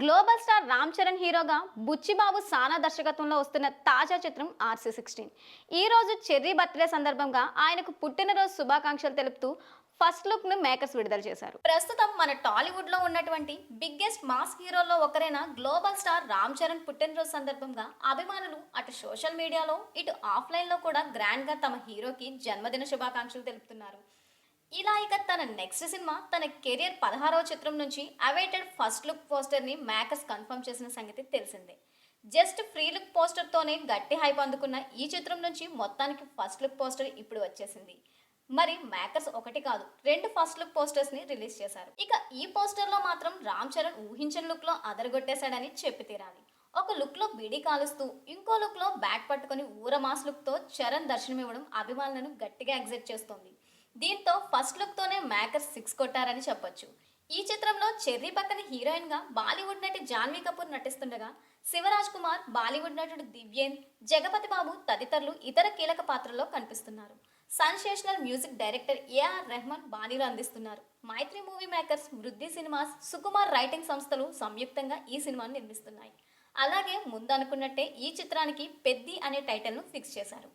Global star Ram Charan హీరోగా బుచ్చిబాబు సానా దర్శకత్వంలో వస్తున్న తాజా చిత్రం ఆర్సీ సిక్స్టీన్. ఈరోజు చెర్రీ బర్త్డే సందర్భంగా ఆయనకు పుట్టినరోజు శుభాకాంక్షలు తెలుపుతూ ఫస్ట్ లుక్ను మేకర్స్ విడుదల చేశారు. ప్రస్తుతం మన టాలీవుడ్లో ఉన్నటువంటి బిగ్గెస్ట్ మాస్ హీరోల్లో ఒకరైన గ్లోబల్ స్టార్ రామ్ చరణ్ పుట్టినరోజు సందర్భంగా అభిమానులు అటు సోషల్ మీడియాలో ఇటు ఆఫ్లైన్లో కూడా గ్రాండ్గా తమ హీరోకి జన్మదిన శుభాకాంక్షలు తెలుపుతున్నారు. ఇలా ఇక తన నెక్స్ట్ సినిమా తన కెరియర్ పదహారవ చిత్రం నుంచి అవైటెడ్ ఫస్ట్ లుక్ పోస్టర్ని మేకర్స్ కన్ఫర్మ్ చేసిన సంగతి తెలిసిందే. జస్ట్ ఫ్రీ లుక్ పోస్టర్తోనే గట్టి హైప్ అందుకున్న ఈ చిత్రం నుంచి మొత్తానికి ఫస్ట్ లుక్ పోస్టర్ ఇప్పుడు వచ్చేసింది. మరి మేకర్స్ ఒకటి కాదు రెండు ఫస్ట్ లుక్ పోస్టర్స్ని రిలీజ్ చేశారు. ఇక ఈ పోస్టర్లో మాత్రం రామ్ చరణ్ ఊహించిన లుక్లో అదరగొట్టేశాడని చెప్పి తీరాలి. ఒక లుక్లో బిడి కాలుస్తూ ఇంకో లుక్లో బ్యాట్ పట్టుకొని ఊర మాస్ లుక్తో చరణ్ దర్శనమివ్వడం అభిమానులను గట్టిగా ఎగ్జైట్ చేస్తోంది. దీంతో ఫస్ట్ లుక్తోనే మేకర్స్ సిక్స్ కొట్టారని చెప్పొచ్చు. ఈ చిత్రంలో చెర్రీ పక్కన హీరోయిన్గా బాలీవుడ్ నటి జాన్వీ కపూర్ నటిస్తుండగా శివరాజ్ కుమార్ బాలీవుడ్ నటుడు దివ్యేన్ జగపతి బాబు తదితరులు ఇతర కీలక పాత్రల్లో కనిపిస్తున్నారు. Sensational music director A R బాణీలు అందిస్తున్నారు. Mythri movie makers Vriddhi cinemas Sukumar writing సంస్థలు సంయుక్తంగా ఈ సినిమాను నిర్మిస్తున్నాయి. అలాగే ముందు అనుకున్నట్టే ఈ చిత్రానికి పెద్ది అనే టైటిల్ను ఫిక్స్ చేశారు.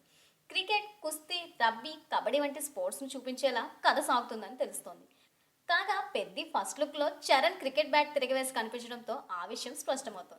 క్రికెట్ కుస్తీ రబ్బీ కబడ్డీ వంటి స్పోర్ట్స్ను చూపించేలా కథ సాగుతుందని తెలుస్తోంది. కాగా పెద్ది ఫస్ట్ లుక్లో చరణ్ క్రికెట్ బ్యాట్ తిరగవేసి కనిపించడంతో ఆ విషయం స్పష్టమవుతుంది.